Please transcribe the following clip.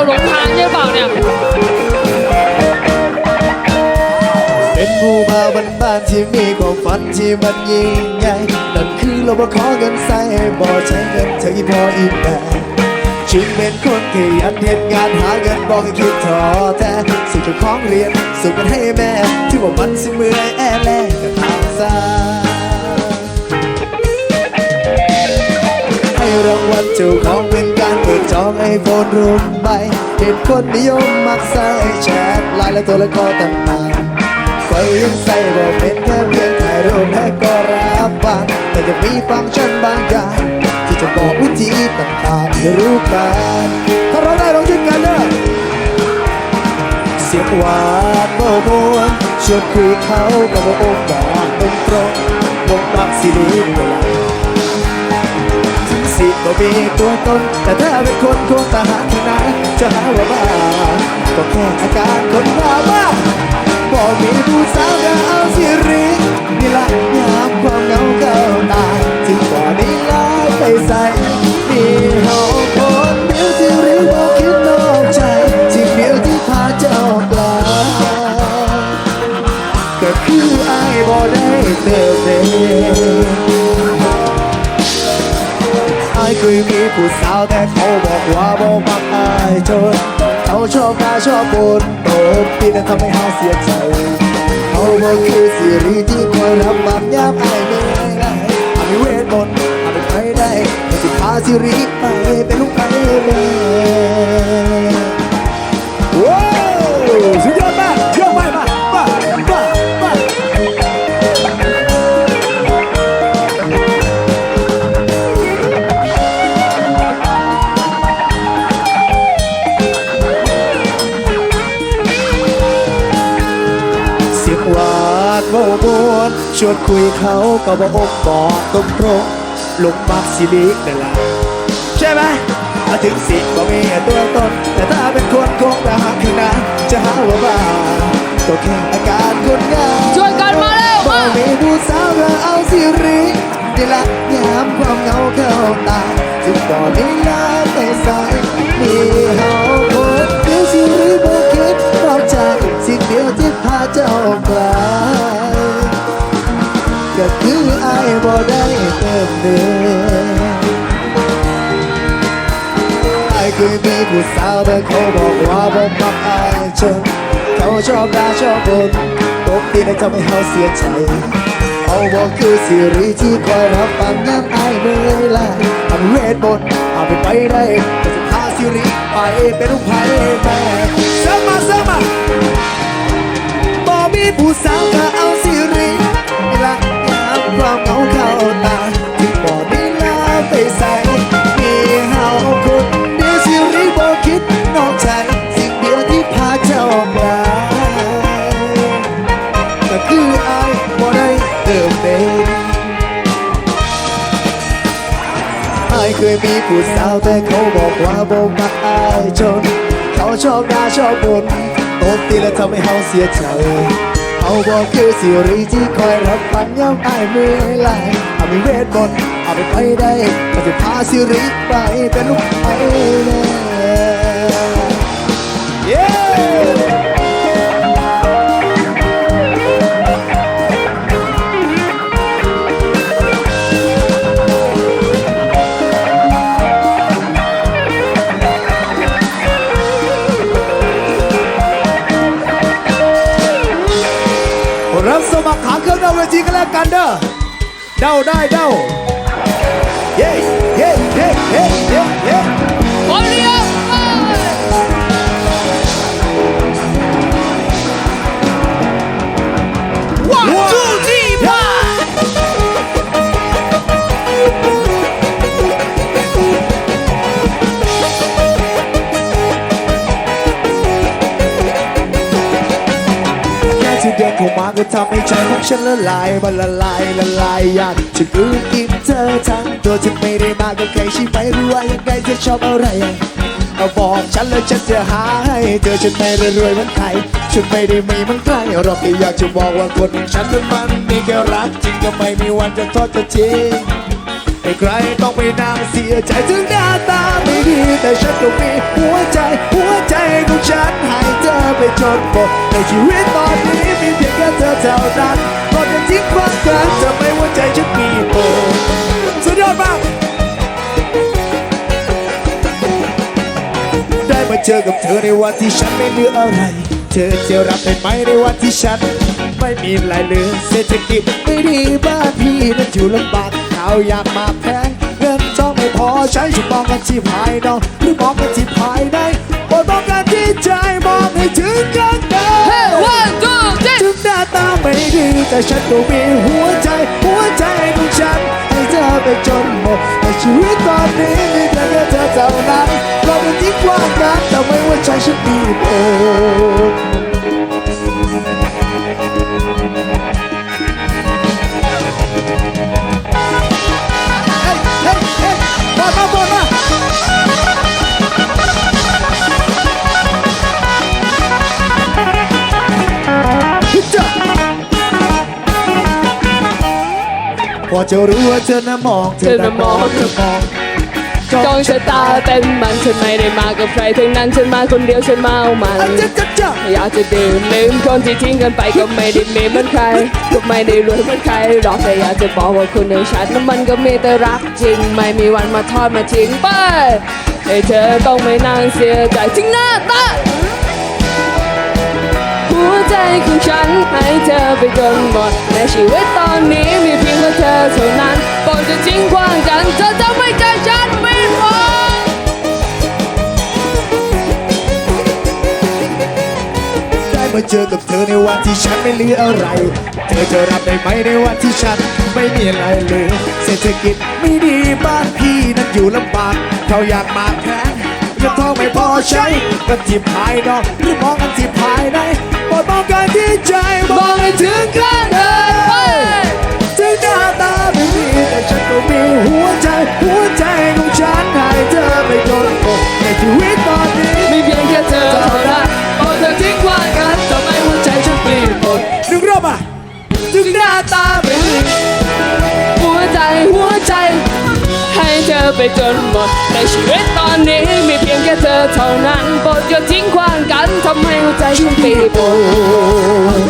พาเราหลงทางใช่เปล่าเนี่ย เป็นผู้มาบ้านบ้านๆที่มีความฝันที่มันยิ่งใหญ่นั่นคือเราบ่ขอเงินใส่บ่ใช้เงินเธออีพออีกแบบจึงเป็นคนขยันเหตุงานหาเงินบอกให้คิดท้อแท้สู่เจ้าของเรียนสู่กันให้แม่ที่ว่ามันสิเมื่อยแอแลกกับทางซาให้รางวัลเจ้าของเป็น องไอโฟนรุ่นใบเหตุคนนิยมมักใส่แชทไลน์และตัวละครต่างๆไฟยังใส่บอกเป็นแค่เพียงถ่ายรูปและก็รับฟังแต่จะมีฟังก์ชันบางอย่างที่จะบอกวิธีต่างๆให้รู้กันถ้าเราได้ลองชิมกันเด้อเสียงหวานโมโมนชวนคุยเขากับโอ้บอกตรงตรงๆวงรักสิริเวลา งสิบ่มีตัวตนแต่ถ้าเป็นคนคงตาหาที่ไหนจะหาว่าบ้าก็แค่อาการคนบ้าบ้าบ่มีผู้สาวก็เอาสิรินี่ละยามความเหงาเก่าตายถึงกว่านี้ลายไปใส่มีเฮา ผู้สาวแต่เขาบอกว่าบ่มักอายจนเขาชอบหน้าชอบบนโตบปีนั้นทำให้เฮาเสียใจเขาบอกคือสิริที่คอยรับบังยามอายเหนื่อยไหลอามีเวทมนต์อาเป็นไปได้แต่สิพาสิริไปเป็นลูกไปเลยว้าว หวานโมมวนชวนคุยเขาก็บอกอกบอกตรงตรงๆลงมักสิลินั่นแหละใช่ไหมมาถึงสิก็มีตัวตน แต่ถ้าเป็นคนคงจะหาคือนะจะหาว่าบ้าก็แค่อาการคนงามช่วยกันมาเร็วบ่มามีผู้สาวก็เอาสิรินี่ละยามความเหงาเข้าตาจึงบ่มีลาไปใส่มีเฮาคน เติมเต็มอายเคยมีผู้สาวแต่เขาบอกว่าบ่มักอายจนเขาชอบด่าชอบบนตบตีและทำให้เขาเสียใจเขาบอกคือสิริที่คอยรับฟังน้ำอายเมื่อยลายทำเวทมนต์เอาไปไปได้แต่จะพาสิริไปเป็นลูกไผ่แม่เสริมมา ยมีผู้สาวแต่เขาบอกว่าบ่มักอายจน เขาชอบด่าชอบบนตบตีและทำให้เฮาเสียใจเขาบอกคือสิริที่คอยรับฟังย้ำอายเมื่อไหลเอามีเวทมนต์เอาไปไปได้ก็จะพาสิริไปเป็นลูกไปเลย รับสมัครขาเครื่องดาวเวทีกันแล้วกันเด้อเดาได้เดาเย้เย้เย้เย้เย้ ที่เดินเข้ามาก็ทำให้ใจของฉันละลายมันละลายละลายอยากจะกลืนกินเธอทั้งตัวฉันไม่ได้มากับใครใช่ไหมรู้ว่ายังไงเธอชอบอะไรเอาบอกฉันแล้วฉันจะหาให้เธอฉันไม่ได้รวยเหมือนใครฉันไม่ได้มีมือนใครหรอกแค่อยากจะบอกว่าคนองฉันนั้นมันมีแค่รักจริงก็ไม่มีวันจะทอดจะทิ้งไม่ใครต้องไปนางเสียใจถึงหน้าตาไม่ดีแต่ฉันก็มีหัวใจหัวใจของฉันให้เธอไปจนหมดในชีวิตตอนนี้ มีเพียงแค่อเท่านั้นก็จะทิ้งความกันจะไม่ว่าใจฉันมีโปสุดยอดมาก ได้มาเจอกับเธอในวันที่ฉันไม่เหลืออะไร เธอจะรับได้ไหมในวันที่ฉัน ไม่มีอะไรเหลือเศรษฐกิจไม่ดีบ้านพี่นั้นอยู่ลำบากข้าวอยากมาแพงเงินทองไม่พอใช้จะมองกันที่ภายนอกหรือมองกันที่ภายในโปรดมองกันที่ใจมองให้ถึงกัน น้าตาไม่ดีแต่ฉันก็มีหัวใจ หัวใจของฉันให้เธอไปจนหมดในชีวิตตอนนี้มีแต่เธอเท่านั้นเราเป็นทิ้งความกันแต่ไม่ว่าใจฉันมีโปร พอจะรู้ว่าเธอน่ะมอง เธอน่ะมองเธอมองจ้องชะตาเต็มมันฉันไม่ได้มากับใครทั้งนั้นฉันมาคนเดียวฉันเมามันอะจ้าจ้าจ้าอยากจะดื่มลืมคนที่ทิ้งกันไปก็ไม่ได้มีเหมือนใครก็ไม่ได้รวยเหมือนใครหรอกแต่อยากจะบอกว่าคนอย่างฉันนั้นมันก็มีแต่รักจริง ไม่มีวันมาทอดมาทิ้งไปให้เธอต้องไม่นั่งเสียใจถึงหน้าตา หัวใจของฉันให้เธอไปจนหมดในชีวิตตอนนี้มีเพียงแค่เธอเท่านั้นก่อนจะทิ้งกว้างกันเธอจะไม่ใจฉันไม่พอได้มาเจอกับเธอในวันที่ฉันไม่เหลืออะไร เธอจะรับได้ไหมในวันที่ฉันไม่มีอะไรเหลยเศรษฐกิจไม่ดีบ้านพี่นั้นอยู่ลำบากเขาอยากมาแพ้ เงินทองไม่พอใช้กันที่ภายนอกหรือมองกันที่ภายในโปรดมองกันที่ใจมมอองงให้ให้ถึถึงงกันเธอไปถึงหน้าตาไม่ดีแต่ฉันก็มีหัวใจ หัวใจของฉันให้เธอไปจนหมดในชีวิตตอนนี้มีเพียงแค่เธอเท่านั้นพอเธอทิ้งกว้างกันทำไมหัวใจฉันเปลี่ยนหมดหนึ่งรอบอะถึงหน้าตา ไปจนหมด ในชีวิตตอนนี้มีเพียงแค่เธอเท่านั้นโปรดอย่าทิ้งคว้างกันทำให้หัวใจฉันเปลี่ยนหมด